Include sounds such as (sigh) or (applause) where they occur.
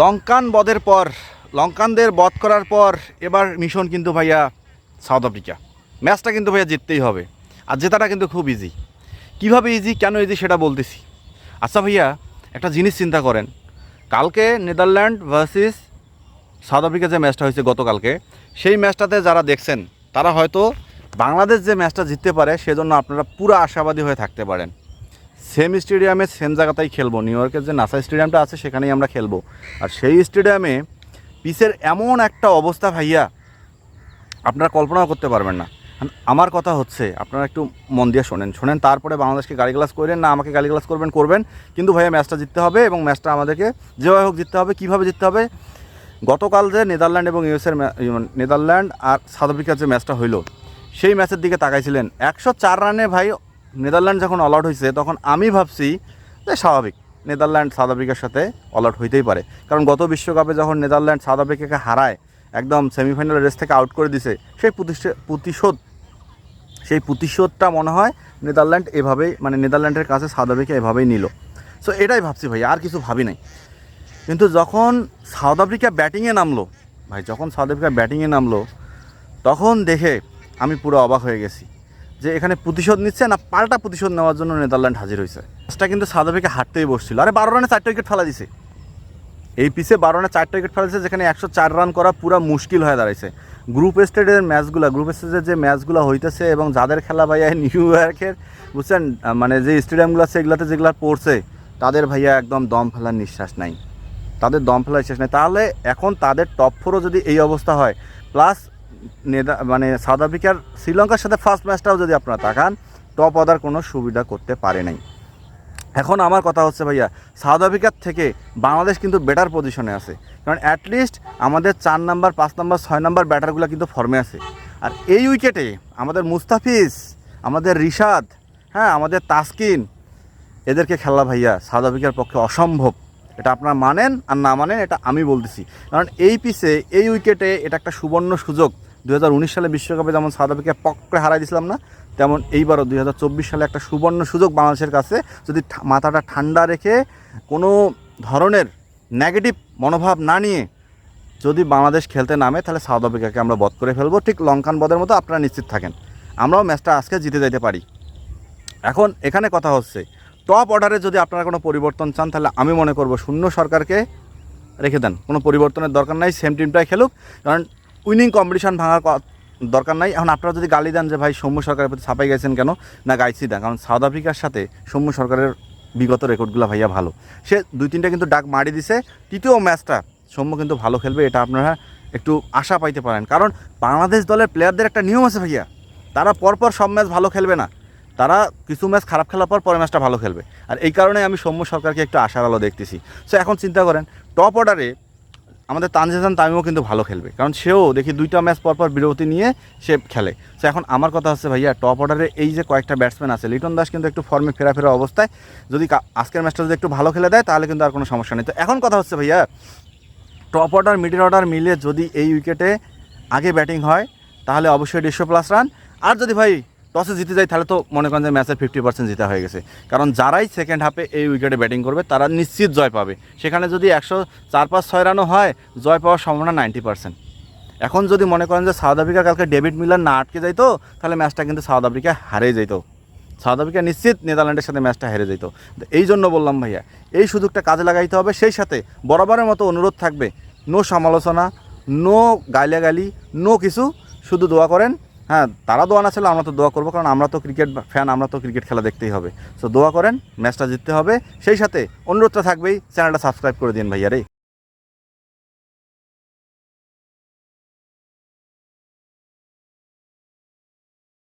লঙ্কান বধের পর, লঙ্কানদের বধ করার পর এবার মিশন কিন্তু ভাইয়া সাউথ আফ্রিকা। ম্যাচটা কিন্তু ভাইয়া জিততেই হবে। আর জেতাটা কিন্তু খুব ইজি কীভাবে ইজি কেন ইজি সেটা বলতেছি। আচ্ছা ভাইয়া, একটা জিনিস চিন্তা করেন। কালকে নেদারল্যান্ড ভার্সেস সাউথ আফ্রিকা যে ম্যাচটা হয়েছে গতকালকে, সেই ম্যাচটাতে যারা দেখছেন, তারা হয়তো বাংলাদেশ যে ম্যাচটা জিততে পারে, সেজন্য আপনারা পুরো আশাবাদী হয়ে থাকতে পারেন। সেম স্টেডিয়ামে সেম জায়গাতেই খেলব। নিউ ইয়র্কের যে নাসা স্টেডিয়ামটা আছে, সেখানেই আমরা খেলব। আর সেই স্টেডিয়ামে পিচের এমন একটা অবস্থা ভাইয়া, আপনারা কল্পনাও করতে পারবেন না। আমার কথা হচ্ছে, আপনারা একটু মন দিয়ে শোনেন। শোনেন, তারপরে বাংলাদেশকে গালিগালাজ করেন, না আমাকে গালিগালাজ করবেন করবেন। কিন্তু ভাইয়া ম্যাচটা জিততে হবে এবং ম্যাচটা আমাদেরকে যেভাবে হোক জিততে হবে, কীভাবে জিততে হবে। গতকাল যে নেদারল্যান্ড এবং ইউএসের নেদারল্যান্ড আর সাউথ আফ্রিকার যে ম্যাচটা হইল, সেই ম্যাচের দিকে তাকাইছিলেন। একশো চার রানে ভাই নেদারল্যান্ড যখন অল আউট হয়েছে তখন আমি ভাবছি যে স্বাভাবিক, নেদারল্যান্ড, সাউথ আফ্রিকার সাথে অল আউট হইতেই পারে। কারণ গত বিশ্বকাপে যখন নেদারল্যান্ড, সাউথ আফ্রিকাকে হারায়, একদম সেমিফাইনাল রেস থেকে আউট করে দিছে, সেই প্রতিশ- প্রতিশোধ, সেই প্রতিশোধটা মনে হয় নেদারল্যান্ড এভাবেই মানে নেদারল্যান্ডের কাছে সাউথ আফ্রিকা এভাবেই নিল। সো এটাই ভাবছি ভাই, আর কিছু ভাবি নাই। কিন্তু যখন সাউথ আফ্রিকা ব্যাটিংয়ে নামলো, ভাই, যখন সাউথ আফ্রিকা ব্যাটিংয়ে নামলো, তখন দেখে আমি পুরো অবাক হয়ে গেছি। যে এখানে প্রতিশোধ নিচ্ছে না, পাল্টা প্রতিশোধ নেওয়ার জন্য নেদারল্যান্ড হাজির হয়েছে। ম্যাচটা কিন্তু সাউথ আফ্রিকা হারতেই বসছিল। আরে বারো রানে চারটে উইকেট ফেলা দিছে। এই পিসে বারো রানে চারটে উইকেট ফেলা দিছে, যেখানে একশো চার রান করা পুরো মুশকিল হয়ে দাঁড়াইছে। গ্রুপ স্টেজের ম্যাচগুলো গ্রুপ স্টেজের যে ম্যাচগুলো হইতেছে এবং যাদের খেলা ভাইয়া (laughs) নিউ ইয়র্কের বুঝছেন? মানে যে স্টেডিয়ামগুলো আছে, এগুলোতে যেগুলো পড়ছে, তাদের ভাইয়া একদম দম ফেলার নিঃশ্বাস নাই। তাদের দম ফেলার শেষ নেই। তাহলে এখন তাদের টপ ফোরও যদি এই অবস্থা হয় প্লাস নেদা মানে সাউথ আফ্রিকার শ্রীলঙ্কার সাথে ফার্স্ট ম্যাচটাও যদি আপনারা তাকান টপ অর্ডার কোনো সুবিধা করতে পারে নাই। এখন আমার কথা হচ্ছে ভাইয়া, সাউথ আফ্রিকার থেকে বাংলাদেশ কিন্তু বেটার পজিশনে আছে। কারণ অ্যাটলিস্ট আমাদের চার নাম্বার পাঁচ নাম্বার ছয় নাম্বার ব্যাটারগুলো কিন্তু ফর্মে আছে। আর এই উইকেটে আমাদের মুস্তাফিজ, আমাদের রিশাদ হ্যাঁ আমাদের তাসকিন, এদেরকে খেলা ভাইয়া সাউথ আফ্রিকার পক্ষে অসম্ভব। এটা আপনারা মানেন আর না মানেন, এটা আমি বলতেছি। কারণ এই পিসে এই উইকেটে এটা একটা সুবর্ণ সুযোগ। দু হাজার উনিশ সালে বিশ্বকাপে যেমন সাউথ আফ্রিকা পক্ষে হারাই দিয়েছিলাম না, তেমন এইবারও দুই হাজার চব্বিশ সালে একটা সুবর্ণ সুযোগ বাংলাদেশের কাছে। যদি মাথাটা ঠান্ডা রেখে কোনো ধরনের নেগেটিভ মনোভাব না নিয়ে যদি বাংলাদেশ খেলতে নামে, তাহলে সাউথ আফ্রিকাকে আমরা বধ করে ফেলব। ঠিক লঙ্কান বধের মতো আপনারা নিশ্চিত থাকেন। আমরাও ম্যাচটা আজকে জিতে যেতে পারি। এখন এখানে কথা হচ্ছে টপ অর্ডারে যদি আপনারা কোনো পরিবর্তন চান, তাহলে আমি মনে করব শূন্য সরকারকে রেখে দেন। কোনো পরিবর্তনের দরকার নাই সেম টিমটাই খেলুক। কারণ উইনিং কম্পিটিশন ভাঙার দরকার নাই। এখন আপনারা যদি গালি দেন যে, ভাই, সৌম্য সরকারের প্রতি ছাপাই গেছেন কেন? না গাইছি না কারণ সাউথ আফ্রিকার সাথে সৌম্য সরকারের বিগত রেকর্ডগুলো ভাইয়া ভালো। সে দুই তিনটা কিন্তু ডাক মারি দিছে। তৃতীয় ম্যাচটা সৌম্য কিন্তু ভালো খেলবে, এটা আপনারা একটু আশা পাইতে পারেন। কারণ বাংলাদেশ দলের প্লেয়ারদের একটা নিয়ম আছে ভাইয়া। তারা পরপর সব ম্যাচ ভালো খেলবে না। তারা কিছু ম্যাচ খারাপ খেলার পর পরের ম্যাচটা ভালো খেলবে। আর এই কারণে আমি সৌম্য সরকারকে একটু আশার আলো দেখতেছি। সো এখন চিন্তা করেন টপ অর্ডারে আমাদের তানজিদান তামিমও কিন্তু ভালো খেলবে। কারণ সেও দেখি দুইটা ম্যাচ পর পর বিরতি নিয়ে সে খেলে। সো এখন আমার কথা হচ্ছে ভাইয়া টপ অর্ডারে এই যে কয়েকটা ব্যাটসম্যান আছে, লিটন দাস কিন্তু একটু ফর্মে ফেরা ফেরা অবস্থায়। যদি আজকের ম্যাচটা যদি একটু ভালো খেলে দেয়, তাহলে কিন্তু আর কোনো সমস্যা নেই। তো এখন কথা হচ্ছে ভাইয়া টপ অর্ডার মিডিল অর্ডার মিলে যদি এই উইকেটে আগে ব্যাটিং হয়, তাহলে অবশ্যই দেড়শো প্লাস রান আর যদি ভাই টসে জিতে যায়, তাহলে তো মনে করেন যে ম্যাচের ফিফটি পার্সেন্ট জিতা হয়ে গেছে। কারণ যারাই সেকেন্ড হাফে এই উইকেটে ব্যাটিং করবে, তারা নিশ্চিত জয় পাবে। সেখানে যদি একশো চার পাঁচ ছয় রানও হয়, জয় পাওয়ার সম্ভাবনা নাইনটি পার্সেন্ট এখন যদি মনে করেন যে সাউথ আফ্রিকা কালকে ডেভিড মিলার না আটকে যাইতো তাহলে ম্যাচটা কিন্তু সাউথ আফ্রিকা হারে যেত। সাউথ আফ্রিকা নিশ্চিত নেদারল্যান্ডের সাথে ম্যাচটা হেরে যেত। এই জন্য বললাম ভাইয়া, এই সুযোগটা কাজে লাগাইতে হবে। সেই সাথে বরাবরের মতো অনুরোধ থাকবে নো সমালোচনা নো গাইলাগালি নো কিছু। শুধু দোয়া করেন হ্যাঁ তারা দোয়া না ছিল আমরা তো দোয়া করব, কারণ আমরা তো ক্রিকেট ফ্যান আমরা তো ক্রিকেট খেলা দেখতেই হবে। সো দোয়া করেন ম্যাচটা জিততে হবে। সেই সাথে অনুরোধটা থাকবেই চ্যানেলটা সাবস্ক্রাইব করে দিন ভাইয়া রে।